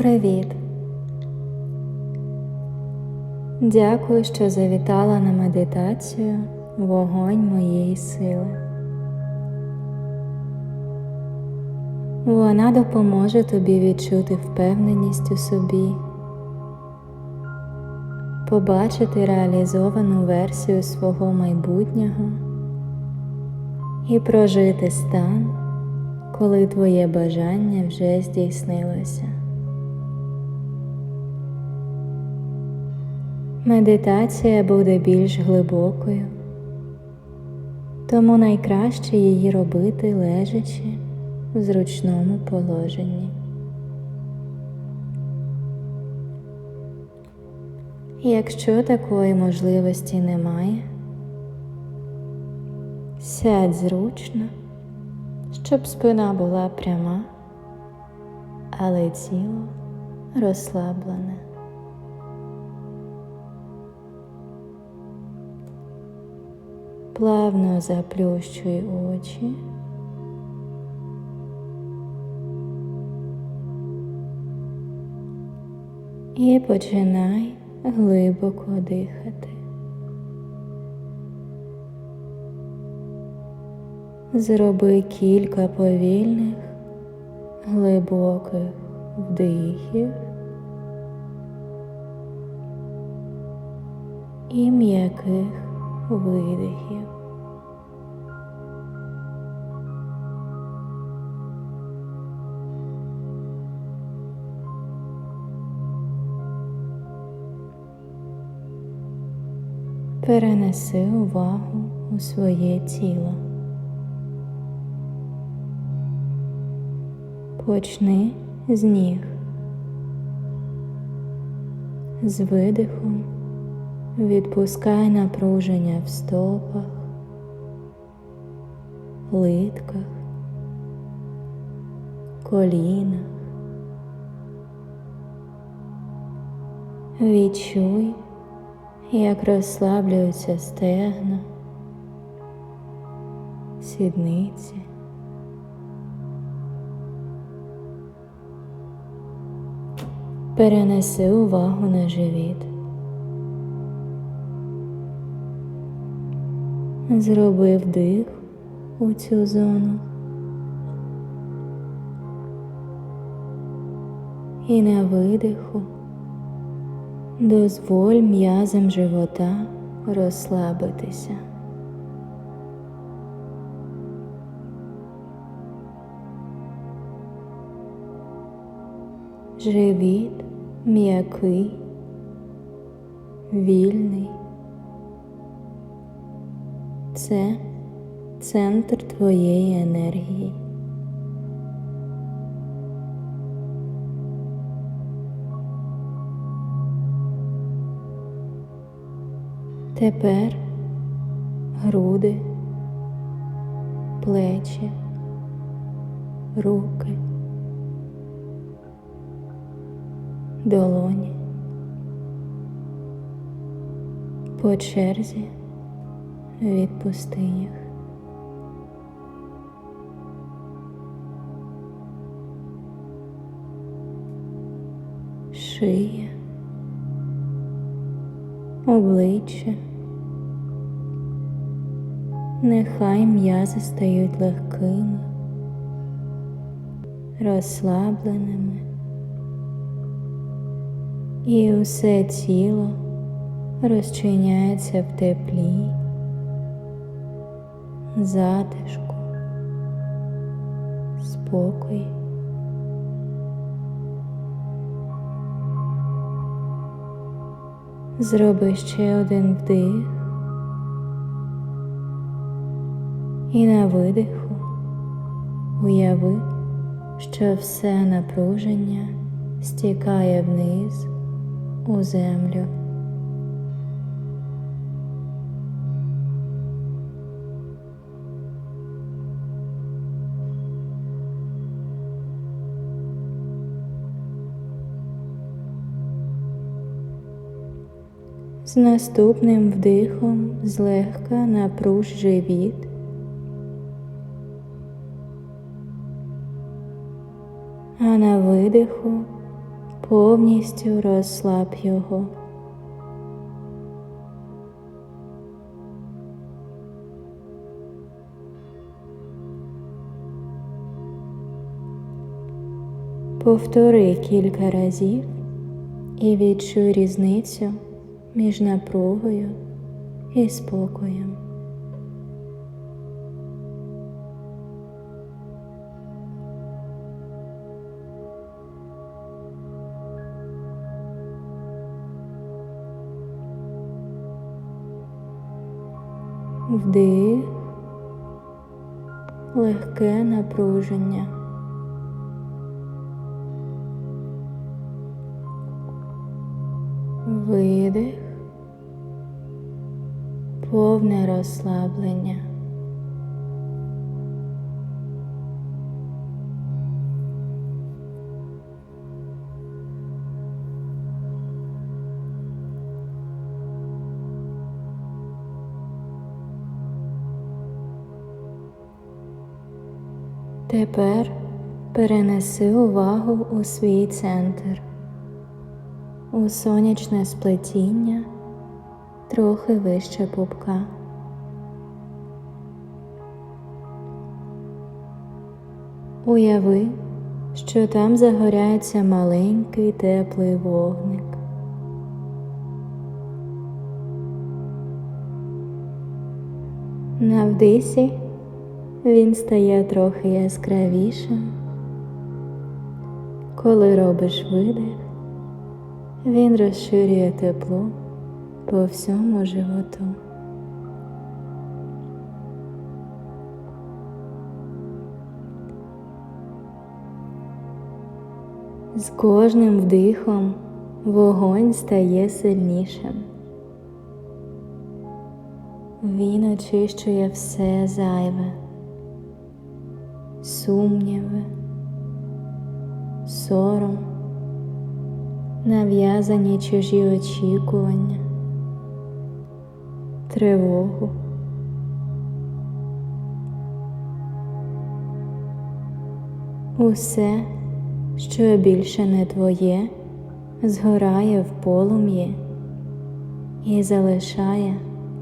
Привіт! Дякую, що завітала на медитацію Вогонь моєї сили. Вона допоможе тобі відчути впевненість у собі, побачити реалізовану версію свого майбутнього і прожити стан, коли твоє бажання вже здійснилося. Медитація буде більш глибокою, тому найкраще її робити лежачи в зручному положенні. Якщо такої можливості немає, сядь зручно, щоб спина була пряма, але тіло розслаблене. Плавно заплющуй очі. І починай глибоко дихати. Зроби кілька повільних, глибоких вдихів і м'яких видихів. Перенеси увагу у своє тіло. Почни з ніг. З видихом відпускай напруження в стопах, литках, колінах. Відчуй, як розслаблюються стегна, сідниці. Перенеси увагу на живіт. Зроби вдих у цю зону і на видиху дозволь м'язам живота розслабитися. Живіт м'який, вільний. Це центр твоєї енергії. Тепер груди, плечі, руки, долоні. По черзі відпусти їх. Шия, обличчя. Нехай м'язи стають легкими, розслабленими, і усе тіло розчиняється в теплі, затишку, спокої. Зроби ще один вдих і на видиху уяви, що все напруження стікає вниз у землю. З наступним вдихом злегка напруж живіт. А на видиху повністю розслаб його. Повтори кілька разів і відчуй різницю між напругою і спокоєм. Вдих, легке напруження. Видих, повне розслаблення. Тепер перенеси увагу у свій центр, у сонячне сплетіння трохи вище пупка. Уяви, що там загоряється маленький теплий вогник. На вдисі він стає трохи яскравішим. Коли робиш видих, він розширює тепло по всьому животу. З кожним вдихом вогонь стає сильнішим. Він очищує все зайве, сумніви, сором, нав'язані чужі очікування, тривогу. Усе, що більше не твоє, згорає в полум'ї і залишає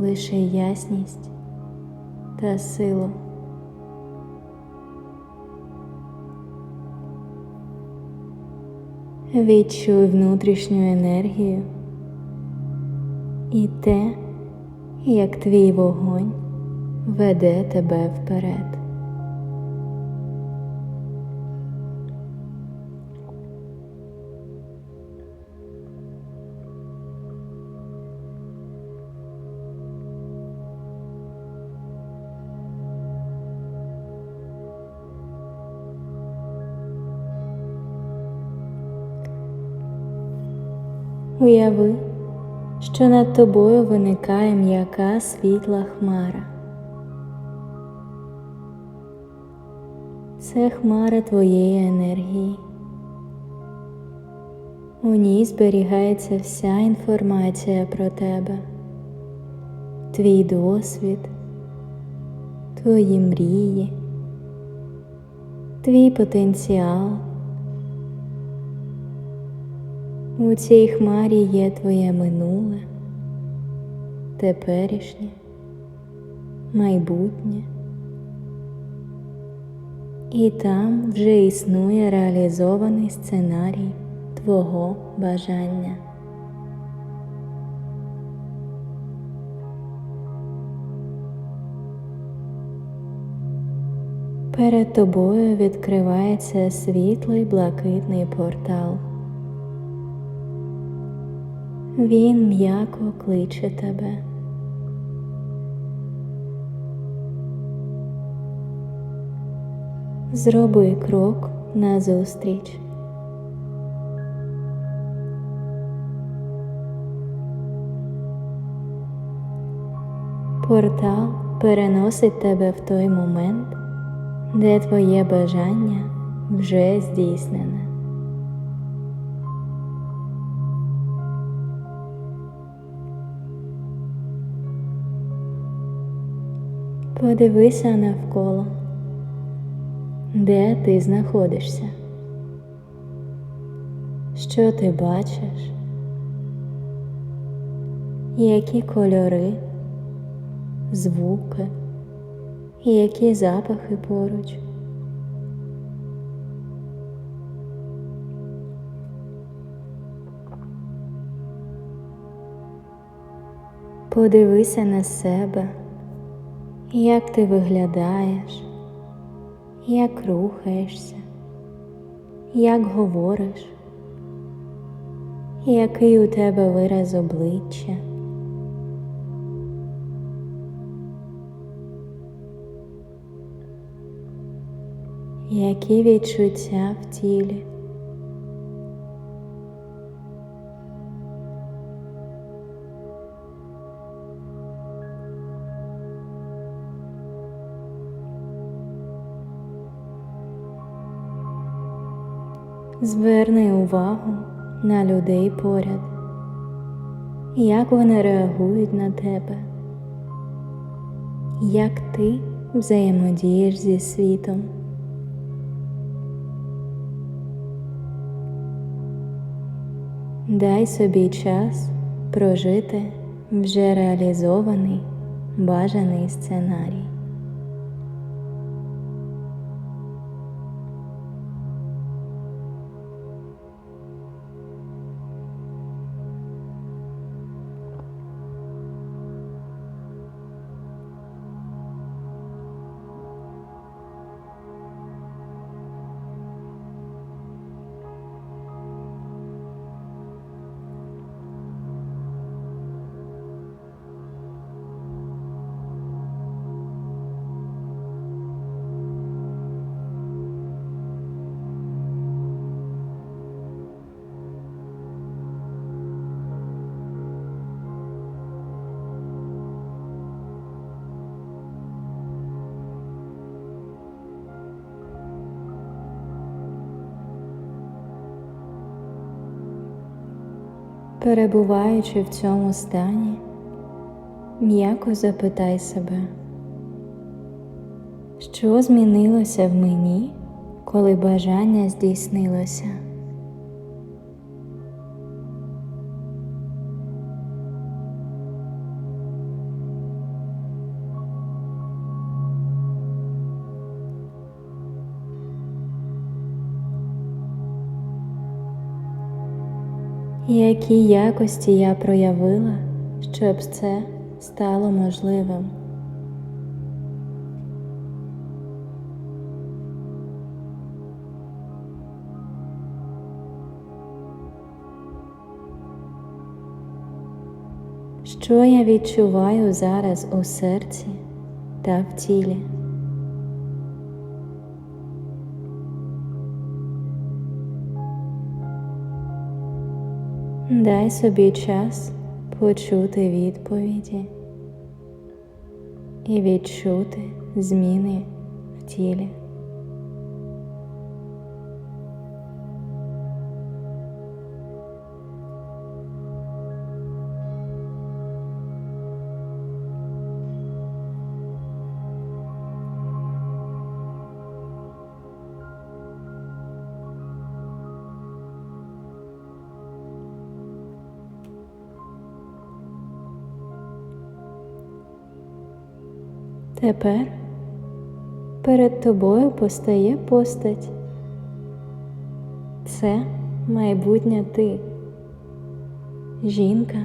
лише ясність та силу. Відчуй внутрішню енергію і те, як твій вогонь веде тебе вперед. Уяви, що над тобою виникає м'яка світла хмара. Це хмара твоєї енергії. У ній зберігається вся інформація про тебе, твій досвід, твої мрії, твій потенціал. У цій хмарі є твоє минуле, теперішнє, майбутнє. І там вже існує реалізований сценарій твого бажання. Перед тобою відкривається світлий блакитний портал. Він м'яко кличе тебе. Зроби крок назустріч. Портал переносить тебе в той момент, де твоє бажання вже здійснене. Подивися навколо, де ти знаходишся, що ти бачиш, які кольори, звуки? Які запахи поруч. Подивися на себе, як ти виглядаєш, як рухаєшся, як говориш, який у тебе вираз обличчя. Які відчуття в тілі? Зверни увагу на людей поряд, як вони реагують на тебе, як ти взаємодієш зі світом. Дай собі час прожити вже реалізований бажаний сценарій. Перебуваючи в цьому стані, м'яко запитай себе, що змінилося в мені, коли бажання здійснилося? Які якості я проявила, щоб це стало можливим? Що я відчуваю зараз у серці та в тілі? Дай собі час почути відповіді і відчути зміни в тілі. Тепер перед тобою постає постать. Це майбутня ти, жінка,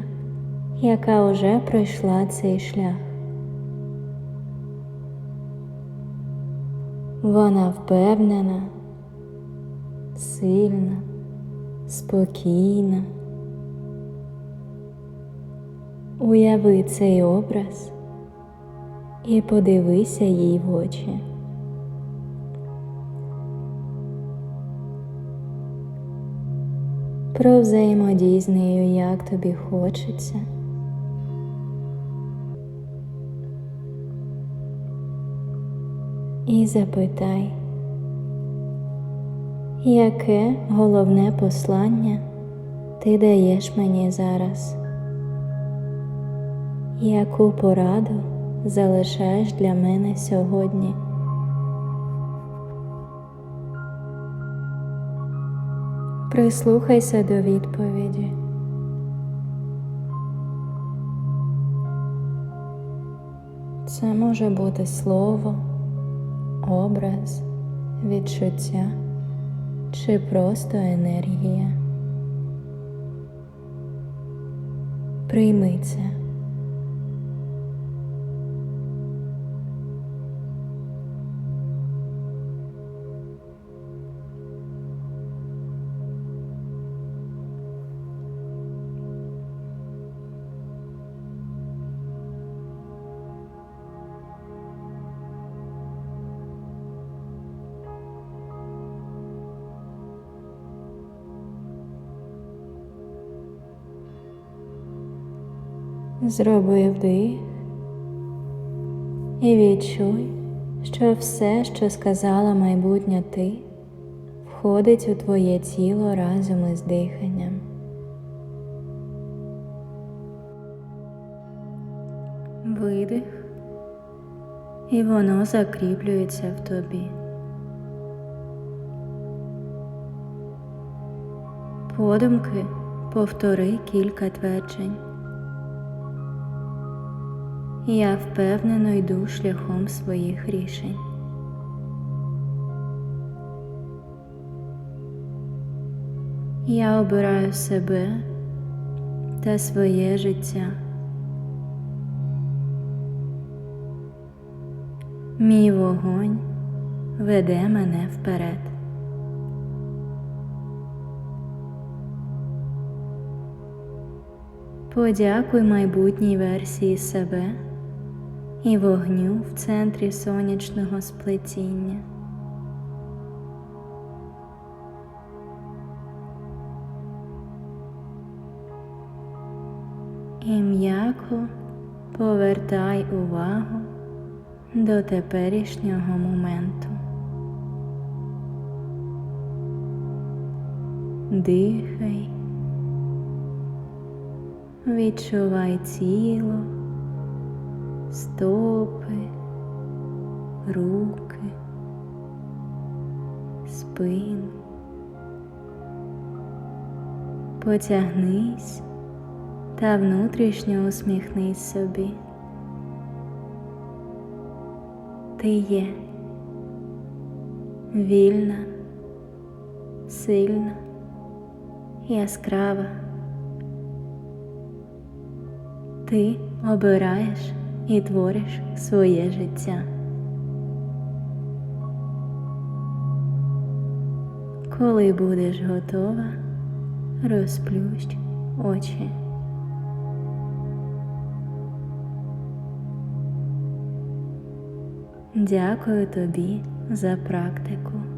яка уже пройшла цей шлях. Вона впевнена, сильна, спокійна. Уяви цей образ і подивися їй в очі. Провзаємодій з нею, як тобі хочеться. І запитай, яке головне послання ти даєш мені зараз? Яку пораду залишаєш для мене сьогодні? Прислухайся до відповіді. Це може бути слово, образ, відчуття чи просто енергія. Прийми це. Зроби вдих і відчуй, що все, що сказала майбутня ти, входить у твоє тіло разом із диханням. Видих, і воно закріплюється в тобі. Подумки повтори кілька тверджень. Я впевнено йду шляхом своїх рішень. Я обираю себе та своє життя. Мій вогонь веде мене вперед. Подякуй майбутній версії себе і вогню в центрі сонячного сплетіння. І м'яко повертай увагу до теперішнього моменту. Дихай, відчувай тіло стопи, руки, спину. Потягнись та внутрішньо усміхнись собі. Ти є вільна, сильна, яскрава. Ти обираєш і твориш своє життя. Коли будеш готова, розплющ очі. Дякую тобі за практику.